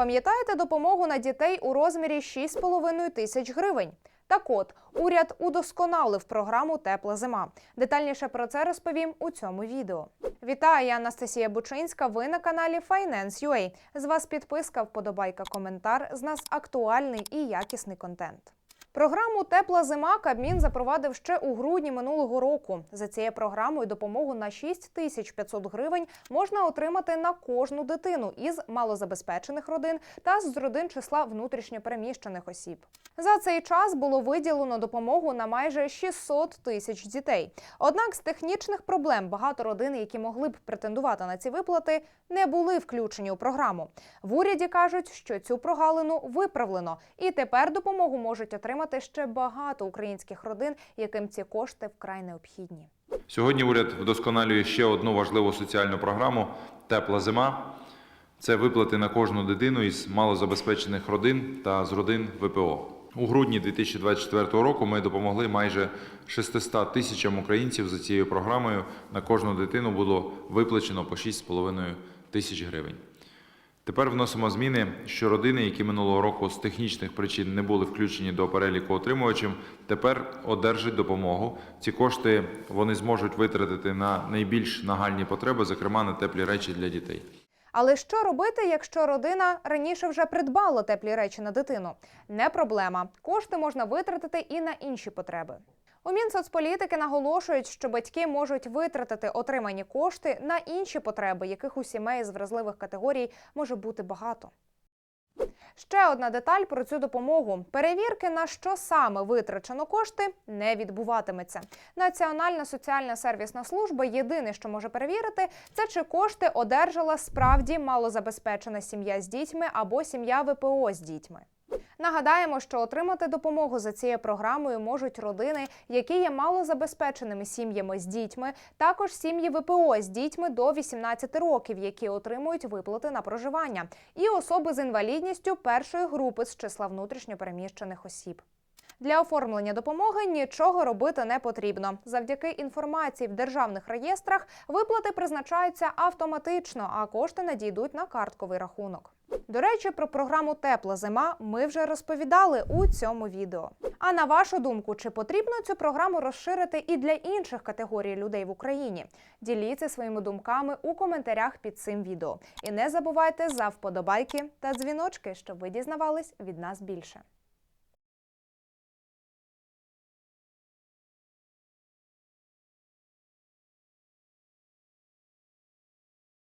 Пам'ятаєте допомогу на дітей у розмірі 6,5 тисяч гривень? Так от, уряд удосконалив програму Тепла зима. Детальніше про це розповім у цьому відео. Вітаю, я Анастасія Бучинська. Ви на каналі Finance.ua. З вас підписка, вподобайка, коментар. З нас актуальний і якісний контент. Програму Тепла зима Кабмін запровадив ще у грудні минулого року. За цією програмою допомогу на 6500 гривень можна отримати на кожну дитину із малозабезпечених родин та з родин числа внутрішньопереміщених осіб. За цей час було виділено допомогу на майже 600 тисяч дітей. Однак з технічних проблем багато родин, які могли б претендувати на ці виплати, не були включені у програму. В уряді кажуть, що цю прогалину виправлено, і тепер допомогу можуть отримати ще багато українських родин, яким ці кошти вкрай необхідні. Сьогодні уряд вдосконалює ще одну важливу соціальну програму Тепла зима. Це виплати на кожну дитину із малозабезпечених родин та з родин ВПО. У грудні 2024 року ми допомогли майже 600 тисячам українців за цією програмою. На кожну дитину було виплачено по 6,5 тисяч гривень. Тепер вносимо зміни, що родини, які минулого року з технічних причин не були включені до переліку отримувачів, тепер одержать допомогу. Ці кошти вони зможуть витратити на найбільш нагальні потреби, зокрема на теплі речі для дітей. Але що робити, якщо родина раніше вже придбала теплі речі на дитину? Не проблема. Кошти можна витратити і на інші потреби. У Мінсоцполітики наголошують, що батьки можуть витратити отримані кошти на інші потреби, яких у сімей з вразливих категорій може бути багато. Ще одна деталь про цю допомогу: перевірки на що саме витрачено кошти не відбуватиметься. Національна соціальна сервісна служба єдине, що може перевірити, це чи кошти одержала справді малозабезпечена сім'я з дітьми або сім'я ВПО з дітьми. Нагадаємо, що отримати допомогу за цією програмою можуть родини, які є малозабезпеченими сім'ями з дітьми, також сім'ї ВПО з дітьми до 18 років, які отримують виплати на проживання, і особи з інвалідністю першої групи з числа внутрішньопереміщених осіб. Для оформлення допомоги нічого робити не потрібно. Завдяки інформації в державних реєстрах виплати призначаються автоматично, а кошти надійдуть на картковий рахунок. До речі, про програму Тепла зима ми вже розповідали у цьому відео. А на вашу думку, чи потрібно цю програму розширити і для інших категорій людей в Україні? Діліться своїми думками у коментарях під цим відео. І не забувайте за вподобайки та дзвіночки, щоб ви дізнавались від нас більше.